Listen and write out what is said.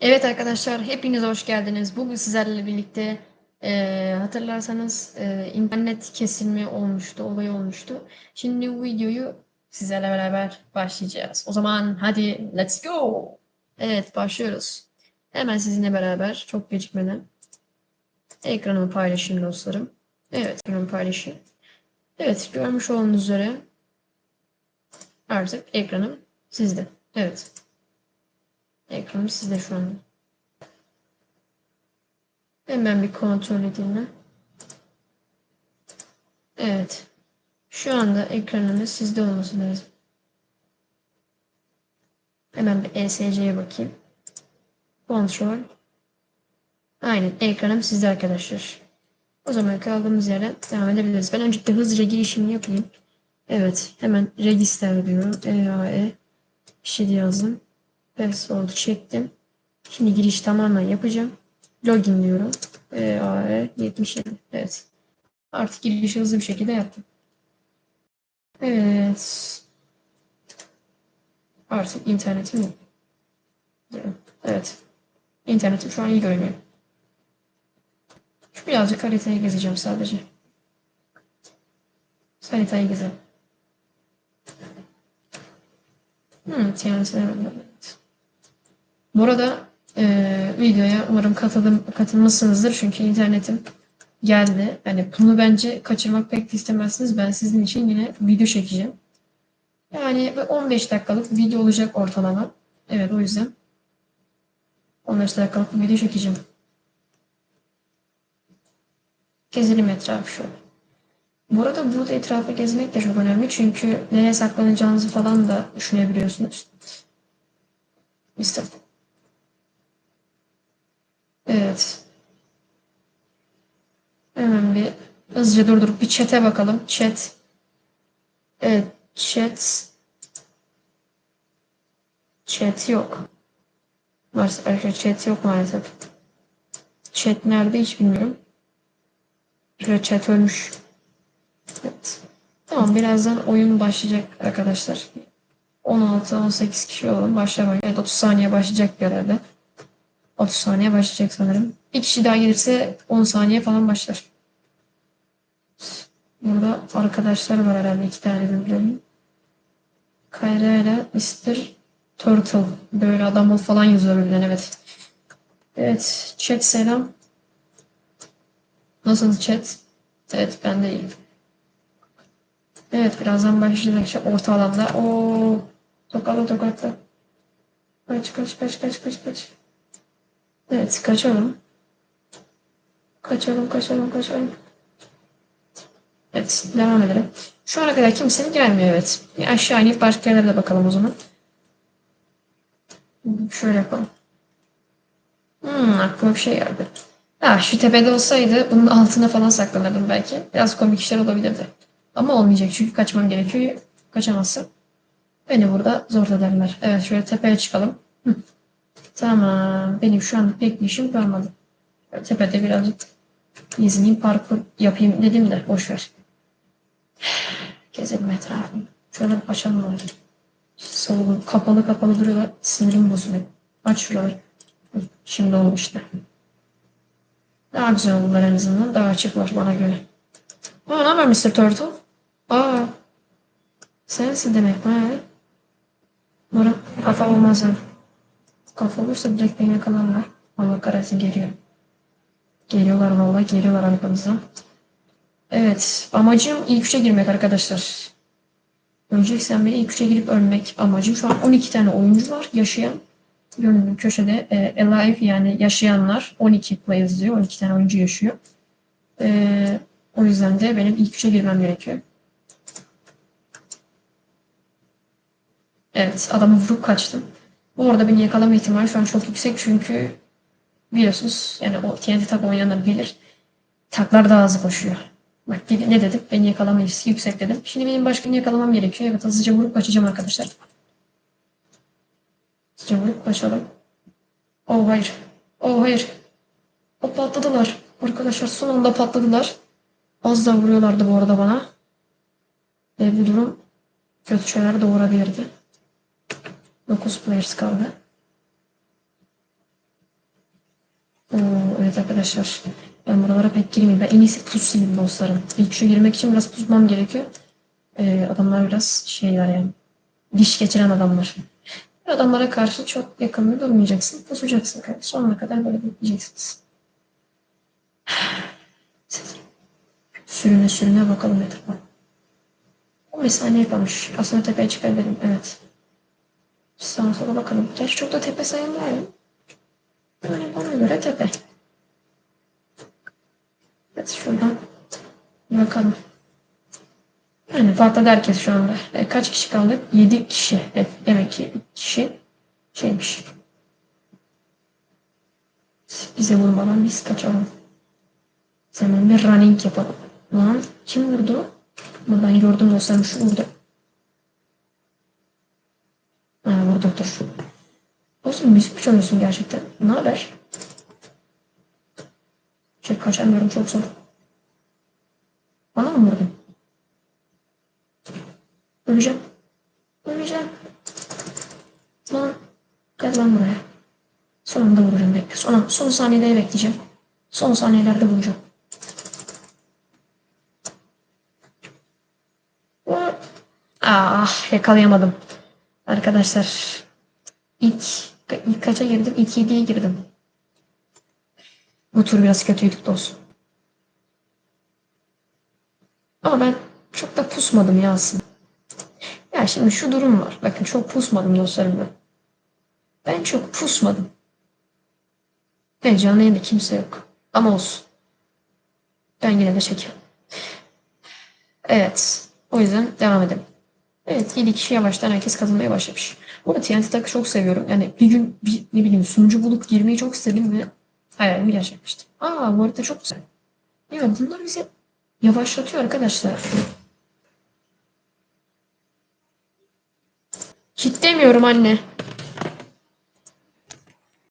Evet arkadaşlar hepiniz hoş geldiniz. Bugün sizlerle birlikte eee, hatırlarsanız eee, internet kesilme olmuştu, olay olmuştu. Şimdi bu videoyu sizlerle beraber başlayacağız. O zaman hadi let's go. Evet başlıyoruz. Hemen sizinle beraber çok gecikmeden ekranımı paylaşayım dostlarım. Evet ekranımı paylaşayım. Evet görmüş olduğunuz üzere artık ekranım sizde. Evet. Ekranım sizde şu anda. Hemen bir kontrol edeyim. Evet. Şu anda ekranımız sizde olması lazım. Hemen bir ESC'ye bakayım. Kontrol. Aynen ekranım sizde arkadaşlar. O zaman kaldığımız yerden devam edebiliriz. Ben öncelikle hızlıca girişimi yapayım. Evet. Hemen register diyorum. EAE. Bir şey yazdım. Password'u çektim. Şimdi giriş tamamen yapacağım. Login diyorum. EAE 77. Evet. Artık girişi hızlı bir şekilde yaptım. Evet. Artık internetim yok. Evet. İnternetim şu an iyi görünüyor. Şu birazcık haritayı gezeceğim sadece. Haritayı gezelim. Hmm, TNT evet. Bu arada e, videoya umarım katılım, katılmışsınızdır çünkü internetim geldi. Yani bunu bence kaçırmak pek istemezsiniz. Ben sizin için yine video çekeceğim. Yani 15 dakikalık video olacak ortalama. Evet o yüzden 15 dakikalık video çekeceğim. Gezelim etrafı şöyle. Bu arada burada etrafı gezmek de çok önemli çünkü nereye saklanacağınızı falan da düşünebiliyorsunuz. Mister. Evet. Hemen bir hızlıca durdurup bir chat'e bakalım. Chat. Evet, chat. Chat yok. Maalesef arkadaşlar chat yok maalesef. Chat nerede hiç bilmiyorum. Şöyle chat ölmüş. Evet. Tamam birazdan oyun başlayacak arkadaşlar. 16-18 kişi olalım. Başlamayın. Evet 30 saniye başlayacak bir herhalde. 30 saniye başlayacak sanırım. Bir kişi daha gelirse 10 saniye falan başlar. Burada arkadaşlar var herhalde iki tane birbirlerinin. Kayra ile Mr. Turtle. Böyle adam ol falan yazıyor birbirlerine evet. Evet chat selam. Nasıl chat? Evet ben de iyiyim. Evet birazdan başlayacak işte orta alanda. Oo, tokalı tokatlı. Kaç kaç kaç kaç kaç kaç. Evet kaçalım. Kaçalım kaçalım kaçalım. Evet devam edelim. Şu ana kadar kimsenin gelmiyor evet. Bir aşağı inip başka yerlere de bakalım o zaman. Şöyle yapalım. Hmm, aklıma bir şey geldi. Ha, şu tepede olsaydı bunun altına falan saklanırdım belki. Biraz komik işler olabilirdi. Ama olmayacak çünkü kaçmam gerekiyor. Kaçamazsın. Beni burada zor ederler. Evet şöyle tepeye çıkalım. Tamam. Benim şu an pek bir işim kalmadı. Tepede birazcık gezineyim parkur yapayım dedim de boş ver. Gezelim etrafını. Şöyle açalım var. Solun kapalı kapalı duruyorlar. Sinirim bozuluyor. Aç şuraları. Şimdi oldu işte. Daha güzel oldular en azından. Daha açık var bana göre. Aa, ne haber Mr. Turtle? Aa, sensin demek? Ha? Bora, kafa olmaz ha. Kafa olursa direkt beni yakalarlar. Allah kahretsin geliyor. Geliyorlar vallahi geliyorlar arkamızdan. Evet, amacım ilk üçe girmek arkadaşlar. Öncelikle beni ilk üçe girip ölmek amacım. Şu an 12 tane oyuncu var yaşayan. Görünüm köşede e, alive yani yaşayanlar 12 players diyor. 12 tane oyuncu yaşıyor. E, o yüzden de benim ilk üçe girmem gerekiyor. Evet adamı vurup kaçtım. Bu arada beni yakalama ihtimali şu an çok yüksek çünkü biliyorsunuz yani o TNT tak oynayanlar bilir. Taklar daha hızlı koşuyor. Bak ne dedim? Beni yakalama riski yüksek dedim. Şimdi benim başka yakalamam gerekiyor. Evet hızlıca vurup kaçacağım arkadaşlar. Hızlıca vurup kaçalım. Oh hayır. Oh hayır. O patladılar. Arkadaşlar son anda patladılar. Az da vuruyorlardı bu arada bana. Ve bu durum kötü şeyler doğurabilirdi. 9 players kaldı. Oo, evet arkadaşlar. Ben buralara pek girmeyeyim. Ben en iyisi pusayım dostlarım. İlk şu girmek için biraz pusmam gerekiyor. Ee, adamlar biraz şeyler yani. Diş geçiren adamlar. Adamlara karşı çok yakın durmayacaksın. Pusacaksın. Sonuna kadar böyle bekleyeceksiniz. Sürüne sürüne bakalım etrafa. 15 saniye kalmış. Aslında tepeye çıkabilirim. Evet. Sağa sola bakalım. Gerçi çok da tepe sayılmıyor. Yani bana göre tepe. Evet şuradan bakalım. Yani patladı herkes şu anda. E, kaç kişi kaldı? 7 kişi. Evet, demek ki 2 kişi şeymiş. Bize vurmadan biz kaçalım. Hemen bir running yapalım. Lan kim vurdu? Buradan gördüm dostlarım şu vurdu. Ha vurdu dur. Dostum müzik mi çalıyorsun gerçekten? Ne haber? Şey kaçamıyorum çok zor. Bana mı vurdun? Öleceğim. Öleceğim. Lan gel lan buraya. Sonunda vuracağım bekle. Son, son saniyede bekleyeceğim. Son saniyelerde vuracağım. Ah yakalayamadım. Arkadaşlar ilk, ilk kaça girdim? İlk 7'ye girdim. Bu tur biraz kötüydük dostum. Ama ben çok da pusmadım ya aslında. Ya şimdi şu durum var. Bakın çok pusmadım dostlarım ben. Ben çok pusmadım. Ve canlı yayında kimse yok. Ama olsun. Ben yine de çekiyorum. Evet. O yüzden devam edelim. Evet 7 kişi yavaştan herkes kazanmaya başlamış. Bu arada TNT Talk'ı çok seviyorum. Yani bir gün bir, ne bileyim sunucu bulup girmeyi çok istedim ve hayalimi gerçekleştirdim. Aa bu arada çok güzel. Ya bunlar bizi yavaşlatıyor arkadaşlar. Kitlemiyorum anne.